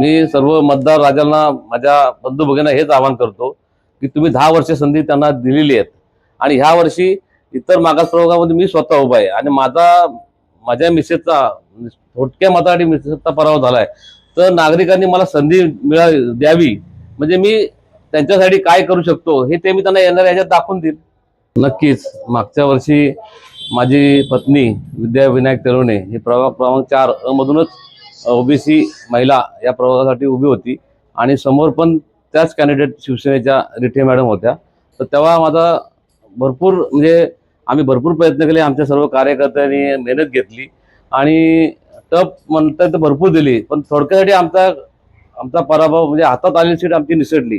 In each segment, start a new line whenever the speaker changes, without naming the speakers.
मी सर्व मतदार राजांना माझ्या बंधू भगिना हेच आवाहन करतो की तुम्ही दहा वर्ष संधी त्यांना दिलेली आहेत. आणि ह्या वर्षी इतर मागास प्रवर्गामध्ये मी स्वतः उभा आहे. आणि माझा माझ्या मिसेसचा म्हणजे थोडक्या मतासाठी मिसेसचा पराभव झालाय तर नागरिकांनी मला संधी मिळा द्यावी. म्हणजे मी त्यांच्यासाठी काय करू शकतो हे ते मी त्यांना येणाऱ्या ह्याच्यात दाखवून देईल. नक्कीच मागच्या वर्षी माझी पत्नी विद्या विनायक तेलवणे हे प्रभाग क्रमांक चार अमधूनच मधूनच ओबीसी महिला या प्रभागासाठी उभी होती. आणि समोर पण त्याच कॅन्डिडेट शिवसेनेच्या रिठे मॅडम होत्या. तर तेव्हा माझा भरपूर म्हणजे आम्ही भरपूर प्रयत्न केले. आमच्या सर्व कार्यकर्त्यांनी मेहनत घेतली. आणि टप म्हणतात तर भरपूर दिली. पण थोडक्यासाठी आमचा आमचा पराभव म्हणजे हातात आलेली सीट आमची निसटली.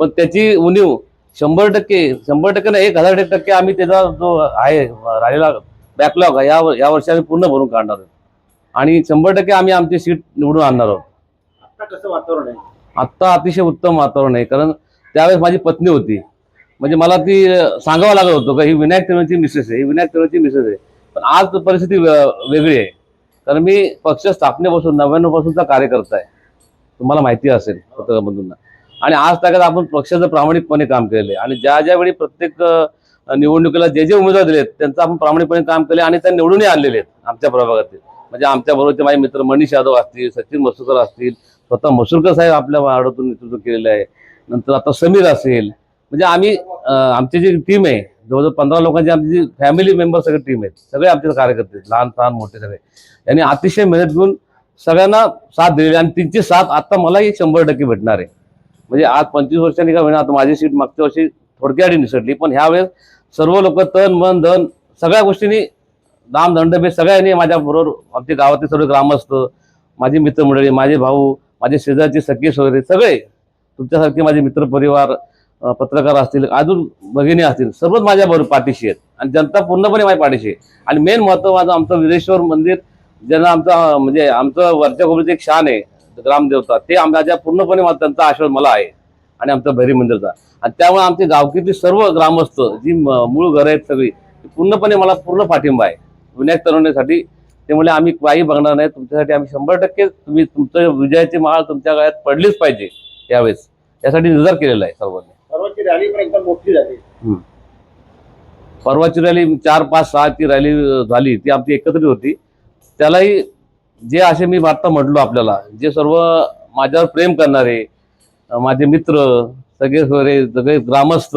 पण त्याची उणीव शंभर टक्के शंभर टक्के नाही एक हजार टक्के आम्ही त्याचा जो आहे राहिलेला बॅकलॉग या या वर्षी आम्ही पूर्ण भरून काढणार आहोत. आणि शंभर टक्के आम्ही आमची सीट निवडून आणणार आहोत.
आता कसं वातावरण आहे?
आत्ता अतिशय उत्तम वातावरण आहे कारण त्यावेळेस माझी पत्नी होती. म्हणजे मला ती सांगावं लागत होतं का ही विनायक तेलची मिसेस आहे ही विनायक तेलची मिसेस आहे. पण आज परिस्थिती वेगळी आहे. कारण मी पक्ष स्थापनेपासून नव्याण्णव पासूनचा कार्यकर्ता आहे. तुम्हाला माहिती असेल पत्रकामधून आणि आज ताकद आपण पक्षाचं प्रामाणिकपणे काम केलेलं आहे. आणि ज्या ज्या वेळी प्रत्येक निवडणुकीला जे जे उमेदवार दिलेत त्यांचं आपण प्रामाणिकपणे काम केले आणि त्या निवडूनही आणलेले आहेत आमच्या प्रभागातील. म्हणजे आमच्या बरोबरचे माझे मित्र मनीष यादव असतील सचिन मसूरकर असतील स्वतः मसूरकर साहेब आपल्या वार्डातून नेतृत्व केलेलं आहे. नंतर आता समीर असेल. म्हणजे आम्ही आमची जी टीम आहे जवळजवळ पंधरा लोकांची आमची जी फॅमिली मेंबर सगळे टीम आहेत. सगळे आमचे कार्यकर्ते आहेत, लहान लहान मोठे सगळे. यांनी अतिशय मेहनत घेऊन सगळ्यांना साथ दिलेली आणि त्यांची साथ आता मलाही शंभर टक्के भेटणार आहे. म्हणजे आज पंचवीस वर्षांनी का होईना आता माझी सीट मागच्या वर्षी थोडक्यासाठी निसटली पण ह्यावेळेस सर्व लोक तन मन धन सगळ्या गोष्टींनी दाम दंडभेद सगळ्यांनी माझ्या बरोबर आमच्या गावातील सर्व ग्रामस्थ माझी मित्रमंडळी माझे भाऊ माझे शेजारचे सखी वगैरे सगळे तुमच्यासारखे माझे मित्रपरिवार पत्रकार असतील अजून भगिनी असतील सर्वच माझ्या बरोबर पाठीशी आहेत. आणि जनता पूर्णपणे माझ्या पाठीशी आहे. आणि मेन महत्त्वाचं आमचं विरेश्वर मंदिर ज्यांना आमचा म्हणजे आमचं वरच्या कोपऱ्याचं एक शान आहे ग्रामदेवता ते आमच्या पूर्णपणे मला त्यांचा आशीर्वाद मला आहे. आणि आमचं भैरी मंदिरचा. आणि त्यामुळे आमची गावकीतली सर्व ग्रामस्थ जी मूळ घरं आहेत सगळी पूर्णपणे मला पूर्ण पाठिंबा आहे. विनायक तरुणीसाठी त्यामुळे आम्ही काही बघणार नाही. तुमच्यासाठी आम्ही शंभर टक्के तुम्ही तुमचं विजयाची माळ तुमच्या गळ्यात पडलीच पाहिजे यावेळेस. यासाठी निर्धार केलेला आहे सर्वांनी.
सर्वांची रॅली पण एकदम मोठी झाली.
परवाची रॅली चार पाच सहा ती रॅली झाली. ती आमची एकत्रित होती. त्यालाही जे असे मी आता म्हटलो आपल्याला जे सर्व माझ्यावर प्रेम करणारे माझे मित्र सगळे सगळे सगळे ग्रामस्थ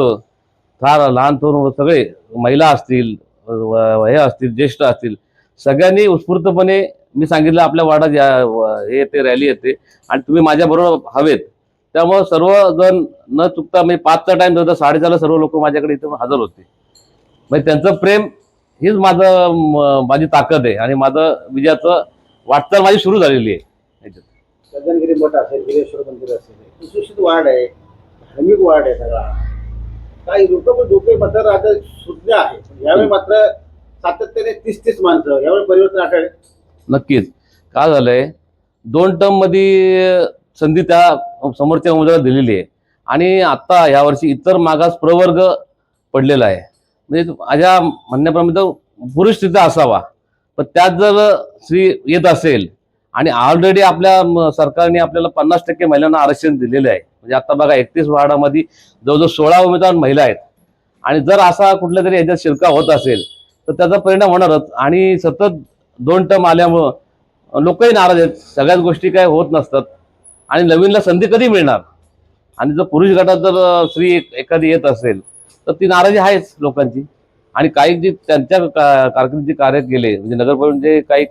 फार लहान तरुण सगळे महिला असतील हे असतील ज्येष्ठ असतील. सगळ्यांनी उत्स्फूर्तपणे मी सांगितलं आपल्या वार्डात या हे येते रॅली येते. आणि तुम्ही माझ्याबरोबर हवेत. त्यामुळं सर्वजण न चुकता म्हणजे पाचचा टाइम होता साडेचारला सर्व लोक माझ्याकडे इथं हजर होते. म्हणजे त्यांचं प्रेम हीच माझं माझी ताकद आहे. आणि माझं विजयाचं वाटचाल माझी सुरू झालेली आहे. याच्यात.
सज्जनगिरी मठ असेल गिरेश्वर मंदिर असेल सुशिक्षित वार्ड आहे धार्मिक वार्ड आहे सगळा. काही लोक पण लोक मात्र आता शुद्ध आहे यावेळी मात्र सातत्याने तीस तीस माणसं यावेळी परिवर्तन आठवले
नक्कीच. काय झालंय? दोन टर्ममध्ये संधी त्या समोरच्या उमेदवाराला दिलेली आहे. आणि आता यावर्षी इतर मागास प्रवर्ग पडलेला आहे. म्हणजे माझ्या म्हणण्याप्रमाणे तो पुरुष तिथं असावा. पण त्यात जर स्त्री येत असेल आणि ऑलरेडी आपल्या सरकारने आपल्याला पन्नास टक्के महिलांना आरक्षण दिलेलं आहे म्हणजे आता बघा एकतीस वार्डामध्ये जवळजवळ सोळा उमेदवार महिला आहेत. आणि जर असा कुठल्या तरी याच्यात शिरका होत असेल तर त्याचा परिणाम होणारच. आणि सतत दोन टर्म आल्यामुळं लोकही नाराज आहेत. सगळ्याच गोष्टी काय होत नसतात. आणि नवीनला संधी कधी मिळणार? आणि जर पुरुष गटात जर स्त्री एखादी येत असेल तर ती नाराजी आहेच लोकांची. आणि काही जी त्यांच्या का- कारकिर्दीचे कार्य केले म्हणजे नगरपालिकेचे काही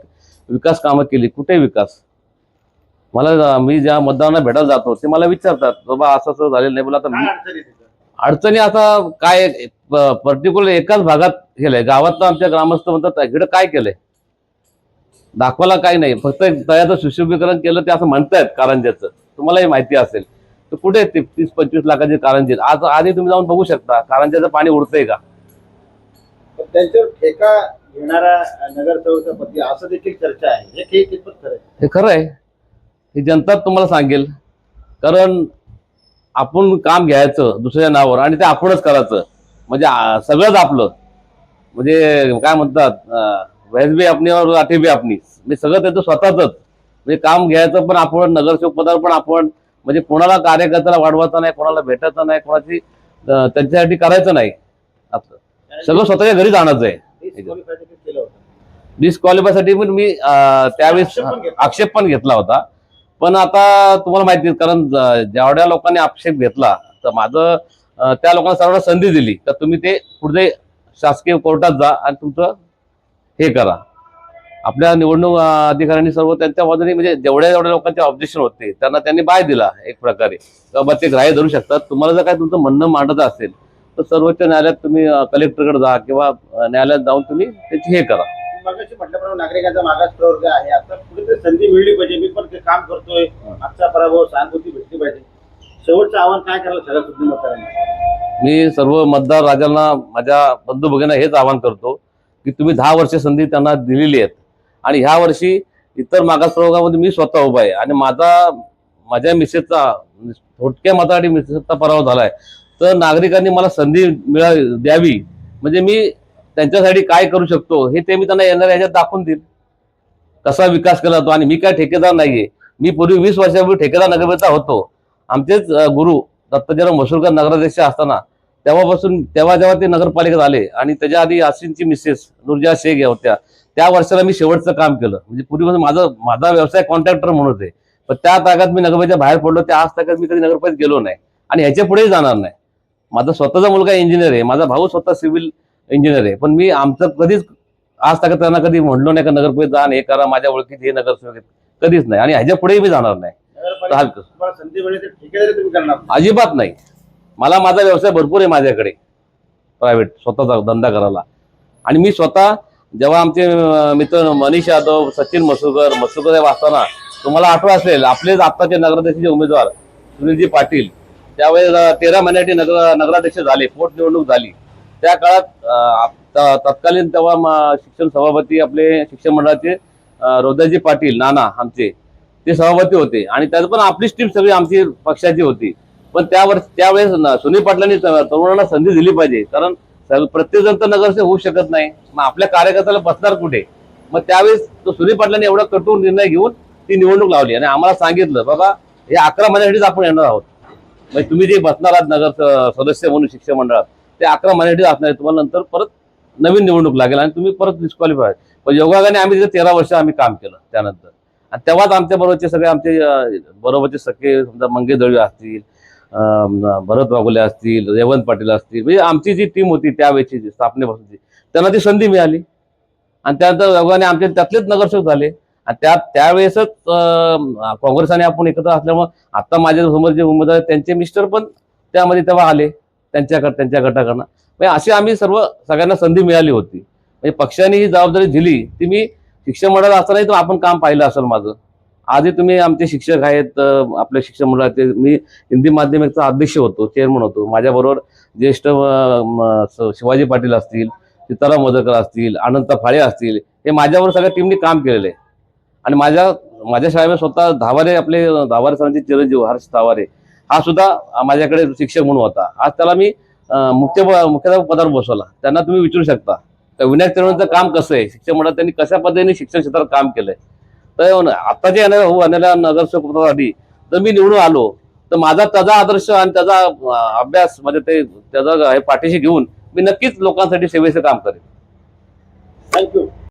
विकास कामं केली कुठे विकास? मला मी ज्या मतदारांना भेटायला जातो ते मला विचारतात बाबा असं असं झालेलं नाही बोला आता
अडचणी
आता काय पर्टिक्युलर एकाच भागात केलंय. गावात आमच्या ग्रामस्थ म्हणतात इकडे काय केलंय? दाखवायला काही नाही. फक्त एक तळ्याचं सुशोभीकरण केलं ते असं म्हणतायत कारंज्याचं. तुम्हालाही माहिती असेल. तर कुठे ते तीस पंचवीस लाखाचे कारंजे? आज आधी तुम्ही जाऊन बघू शकता कारंज्याचं पाणी उडतंय का?
त्यांच्यावर ठेका घेणारा नगरसेवकचा पती असं देखील चर्चा आहे? हे खरं आहे.
हे जनता तुम्हाला सांगेल कारण आपण काम घ्यायचं दुसऱ्या नावावर आणि ते आपणच करायचं. म्हणजे सगळंच आपलं. म्हणजे काय म्हणतात व्याज बी आपणी और लाठी बी आपणी. म्हणजे सगळं त्याचं स्वतःच म्हणजे काम घ्यायचं पण आपण नगरसेवक पदावर पण आपण म्हणजे कोणाला कार्यकर्त्याला वाढवायचं नाही कोणाला भेटायचं नाही कोणाची त्यांच्यासाठी करायचं नाही. आपलं. सगळं स्वतःच्या घरीच आणायचं आहे. डिस्क्वालिफायसाठी पण मी त्यावेळेस.
आक्षेप पण घेतला
होता. पण आता तुम्हाला माहिती कारण जेवढ्या लोकांनी आक्षेप घेतला तर माझं त्या लोकांना सर्वांना संधी दिली तर तुम्ही ते पुढे शासकीय कोर्टात जा आणि तुमचं हे करा. आपल्या निवडणूक अधिकाऱ्यांनी सर्व त्यांच्या बाजूने म्हणजे जेवढ्या जेवढ्या लोकांचे ऑब्जेक्शन होते त्यांना त्यांनी बाय दिला एक प्रकारे. बाबा ते ग्राह्य धरू शकतात. तुम्हाला जर काय तुमचं म्हणणं मांडत असेल तर सर्वोच्च न्यायालयात तुम्ही कलेक्टरकडे जा किंवा न्यायालयात जाऊन तुम्ही त्याची हे करा.
मगाशी म्हटल्याप्रमाणे नागरिकांचा मागास प्रवर्ग आहे. आता कुठेतरी संधी मिळली पाहिजे. मी पण ते काम करतोय. आजचा पराभव सहानुभूती भेटली पाहिजे. शेवटचं आव्हान काय करायला सगळ्या सुद्धा मतदारांना
मी सर्व मतदार राजांना माझ्या बंधू भगिना हेच आवाहन करतो की तुम्ही दहा वर्ष संधी त्यांना दिलेली आहेत. आणि ह्या वर्षी इतर मागास प्रवर्गामध्ये मी स्वतः उभा आहे. आणि माझा माझ्या मिसेसचा थोडक्या मतासाठी मिसेसचा पराभव झालाय. तर नागरिकांनी मला संधी मिळा द्यावी. म्हणजे मी त्यांच्यासाठी काय करू शकतो हे ते मी त्यांना येणाऱ्या ह्याच्यात दाखवून देईल. कसा विकास केला जातो आणि मी काय ठेकेदार नाहीये. मी पूर्वी वीस वर्षापूर्वी ठेकेदार नगरपेता होतो. आमचेच गुरु दत्ताजीराव मसूरकर नगराध्यक्ष असताना तेव्हापासून तेव्हा जेव्हा ते नगरपालिकेत आले आणि त्याच्या आधी आसिनची मिसेस नुरजा शेख या होत्या. त्या वर्षाला मी शेवटचं काम केलं. म्हणजे पूर्वीपासून माझा माझा व्यवसाय कॉन्ट्रॅक्टर म्हणून होते. पण त्या तागात मी नगरपालिकेच्या बाहेर पडलो. त्या आज तागात मी कधी नगरपालिकेत गेलो नाही. आणि ह्याच्या पुढेही जाणार नाही. माझा स्वतःचा मुलगा इंजिनियर आहे. माझा भाऊ स्वतः सिव्हिल इंजिनियर आहे. पण मी आमचं कधीच आज तागात त्यांना कधी म्हणलो नाही का नगरपालिकेत जा हे करा माझ्या ओळखीत हे नगरसेवक. कधीच नाही. आणि ह्याच्या पुढेही मी जाणार नाही. अजिबात नाही. मला माझा व्यवसाय भरपूर आहे माझ्याकडे. प्रायव्हेट स्वतःचा धंदा करायला. आणि मी स्वतः जेव्हा आमचे मित्र मनीष यादव सचिन मसुकर मसुकर साहेब असताना तुम्हाला आठवत असेल आपलेच आत्ताचे नगराध्यक्षाचे उमेदवार सुनीलजी पाटील त्यावेळेस तेरा महिन्याचे नगर नगराध्यक्ष झाले पोटनिवडणूक झाली. त्या काळात आप- तत्कालीन तेव्हा शिक्षण सभापती आपले शिक्षण मंडळाचे रोदाजी पाटील नाना आमचे ते सभापती होते. आणि त्यात पण आपलीच टीम सगळी आमची पक्षाची होती. पण त्यावर त्यावेळेस सुनील पाटलांनी तरुणांना संधी दिली पाहिजे. कारण प्रत्येक जण तर नगरसेवक होऊ शकत नाही. मग आपल्या कार्यकर्त्याला बसणार कुठे? मग त्यावेळेस तो सुनील पाटलांनी एवढा कठोर निर्णय घेऊन ती निवडणूक लावली. आणि आम्हाला सांगितलं बाबा हे अकरा महिन्यासाठीच आपण येणार आहोत. म्हणजे तुम्ही जे बसणार आहात नगर सदस्य म्हणून शिक्षण मंडळात ते अकरा महिन्यासाठी असणार आहे. तुम्हाला नंतर परत नवीन निवडणूक लागेल आणि तुम्ही परत डिस्क्वालिफाय पण योगाने आम्ही तिथे तेरा वर्ष आम्ही काम केलं त्यानंतर. आणि तेव्हाच आमच्या बरोबरचे सगळे आमचे बरोबरचे सगळे समजा मंगे दळवे असतील भरत वाघोले असतील रेवंत पाटील असतील म्हणजे आमची जी टीम होती त्यावेळेची जी स्थापनेपासूनची त्यांना ती संधी मिळाली. आणि त्यानंतर योगाने आमचे त्यातलेच नगरसेवक झाले. आणि त्या त्यावेळेसच काँग्रेस आणि आपण एकत्र असल्यामुळे आता माझ्यासमोर जे उमेदवार आहेत, त्यांचे मिस्टर पण त्यामध्ये तेव्हा आले. त्यांच्याकडं त्यांच्या गटाकडनं म्हणजे अशी आम्ही सर्व सगळ्यांना संधी मिळाली होती. म्हणजे पक्षाने ही जबाबदारी दिली ती मी शिक्षण मंडळात असतानाही तर आपण काम पाहिलं असेल माझं. आधी तुम्ही आमचे शिक्षक आहेत आपल्या शिक्षण मंडळाचे. मी हिंदी माध्यमिकचा अध्यक्ष होतो चेअरमन होतो. माझ्याबरोबर ज्येष्ठ म, स- शिवाजी पाटील असतील सीताराम मोदकर असतील अनंत फाळे असतील हे माझ्याबरोबर सगळ्या टीमने काम केलेलं आहे. आणि माझ्या माझ्या शाळेमध्ये स्वतः धावारे आपले धावारे सरांचे चिरंजीव हर्ष धावारे. हा सुद्धा माझ्याकडे शिक्षक म्हणून होता. आज त्याला मी मुख्य मुख्याध्यापक पदावर बसवला. त्यांना तुम्ही विचारू शकता. तर विनायक चव्हाणांचं काम कसं आहे? शिक्षण मंडळात त्यांनी कशा पद्धतीने शिक्षण क्षेत्रात काम केलंय? तर हो आता जे येणाऱ्या हो येणाऱ्या नगरसेवक पदासाठी तर मी निवडून आलो तर माझा त्याचा आदर्श आणि त्याचा अभ्यास म्हणजे ते त्याचा हे पाठीशी घेऊन मी नक्कीच लोकांसाठी सेवेचं काम करेन.
थँक्यू